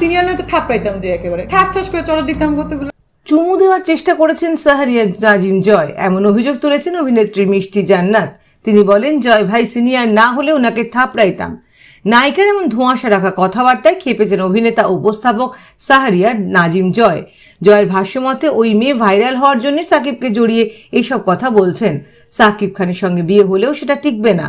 Senior নয় তো থাপড়াইতাম যে একেবারে। ঠাস ঠাস করে চড়া দিতাম কতগুলো। চুমু দেওয়ার চেষ্টা করেছেন সাহারিয়া নাজিম জয়। এমন অভিযোগ তুলেছেন অভিনেত্রী মিষ্টি জান্নাত। তিনি বলেন, জয় ভাই সিনিয়র না হলে ওনাকে থাপড়াইতাম। নায়িকার এমন ধোঁয়াশা রাখা কথাবার্তায় খেপেছেন অভিনেতা উপস্থাপক সাহারিয়ার নাজিম জয়। জয়ের ভাষ্যমতে, ওই মেয়ে ভাইরাল হওয়ার জন্য সাকিবকে জড়িয়ে এইসব কথা বলছেন। সাকিব খানের সঙ্গে বিয়ে হলেও সেটা টিকবে না।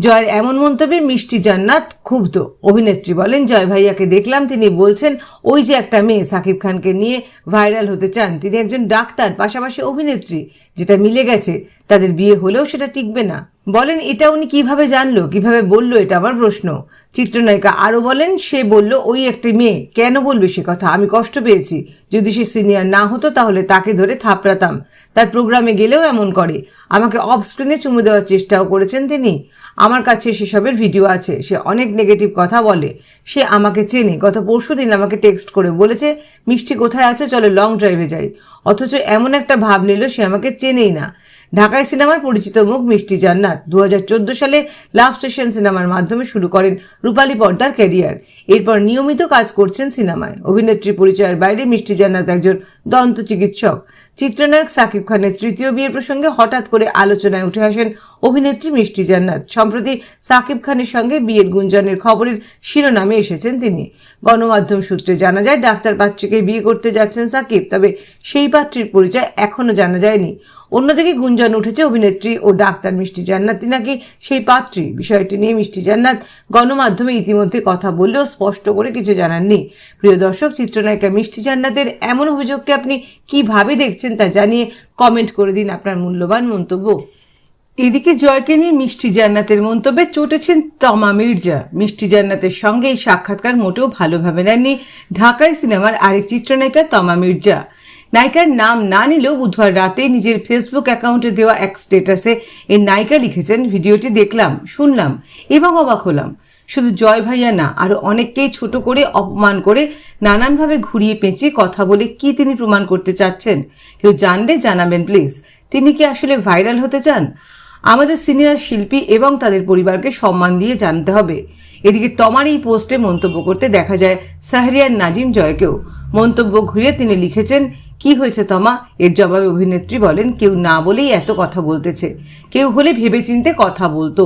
জয়ের এমন মন্তব্যে মিষ্টি জান্নাত ক্ষুব্ধ। অভিনেত্রী বলেন, জয় ভাইয়াকে দেখলাম, তিনি বলছেন, ওই যে একটা মেয়ে সাকিব খানকে নিয়ে ভাইরাল হতে চান, তিনি একজন ডাক্তার, পাশাপাশি অভিনেত্রী। যেটা মিলে গেছে, তাদের বিয়ে হলেও সেটা টিকবে না। বলেন, এটা উনি কীভাবে জানলো? কীভাবে বলল? এটা আমার প্রশ্ন। চিত্রনায়িকা আরও বলেন, সে বলল, ওই একটি মেয়ে, কেন বলবে সে কথা? আমি কষ্ট পেয়েছি। যদি সে সিনিয়র না হতো, তাহলে তাকে ধরে থাপড়াতাম। তার প্রোগ্রামে গেলেও এমন করে। আমাকে অফ স্ক্রিনে চুমু দেওয়ার চেষ্টাও করেছেন তিনি। আমার কাছে সেসবের ভিডিও আছে। সে অনেক নেগেটিভ কথা বলে। সে আমাকে চেনে। গত পরশু দিন আমাকে টেক্সট করে বলেছে, মিষ্টি কোথায় আছো? চলো লং ড্রাইভে যাই। অথচ এমন একটা ভাব নিল, সে আমাকে চেনেই না। ঢাকায় সিনেমার পরিচিত মুখ মিষ্টি জান্নাত। দু হাজার চোদ্দ সালে লাভ স্টেশন সিনেমার মাধ্যমে শুরু করেন রূপালী পর্দার ক্যারিয়ার এরপর নিয়মিত কাজ করছেন সিনেমায়। অভিনেত্রী পরিচয়ের বাইরে মিষ্টি জান্নাত একজন দন্ত চিকিৎসক। চিত্রনায়ক সাকিব খানের তৃতীয় বিয়ের প্রসঙ্গে হঠাৎ করে আলোচনায় উঠে আসেন অভিনেত্রী মিষ্টি জান্নাত। সম্প্রতি সাকিব খানের সঙ্গে বিয়ের গুঞ্জনের খবরের শিরোনামে এসেছেন তিনি। গণমাধ্যম সূত্রে জানা যায়, ডাক্তার পাত্রীকে বিয়ে করতে যাচ্ছেন সাকিব, তবে সেই পাত্রীর পরিচয় এখনও জানা যায়নি। অন্যদিকে গুঞ্জন উঠেছে, অভিনেত্রী ও ডাক্তার মিষ্টি জান্নাতি নাকি সেই পাত্রী। বিষয়টি নিয়ে মিষ্টি জান্নাত গণমাধ্যমে ইতিমধ্যে কথা বললেও স্পষ্ট করে কিছু জানাননি। প্রিয় দর্শক, চিত্রনায়িকা মিষ্টি জান্নাতের এমন অভিযোগকে আপনি কীভাবে দেখছেন? তা জানিয়ে কমেন্ট করে দিন আপনার মূল্যবান মন্তব্য। এদিকে জয়কে নিয়ে মিষ্টি জান্নাতের মন্তব্যে চটেছেন তমা মির্জা। মিষ্টি জান্নাতের সঙ্গে এই সাক্ষাৎকার মোটেও ভালোভাবে নেননি ঢাকায় সিনেমার আরেক চিত্রনায়িকা তমা মির্জা। নায়িকার নাম না নিলেও বুধবার রাতে নিজের ফেসবুক অ্যাকাউন্টে দেওয়া এক স্টেটাসে এই নায়িকা লিখেছেন, ভিডিওটি দেখলাম, শুনলাম এবং অবাক হলাম। শুধু জয় ভাইয়া না, আরও অনেককেই ছোট করে অপমান করে নানানভাবে ঘুরিয়ে পেঁচিয়ে কথা বলে কি তিনি প্রমাণ করতে চাচ্ছেন? কেউ জানলে জানাবেন, প্লিজ। তিনি কি আসলে ভাইরাল হতে চান? আমাদের সিনিয়র শিল্পী এবং তাদের পরিবারকে সম্মান দিয়ে জানতে হবে। এদিকে তমার এই পোস্টে মন্তব্য করতে দেখা যায়, সাহরিয়ার নাজিম জয়কেও। মন্তব্য ঘুরিয়ে তিনি লিখেছেন, কি হয়েছে তমা? এর জবাবে অভিনেত্রী বলেন, কেউ না বলেই এত কথা বলতেছে। কেউ হলে ভেবেচিন্তে কথা বলতো।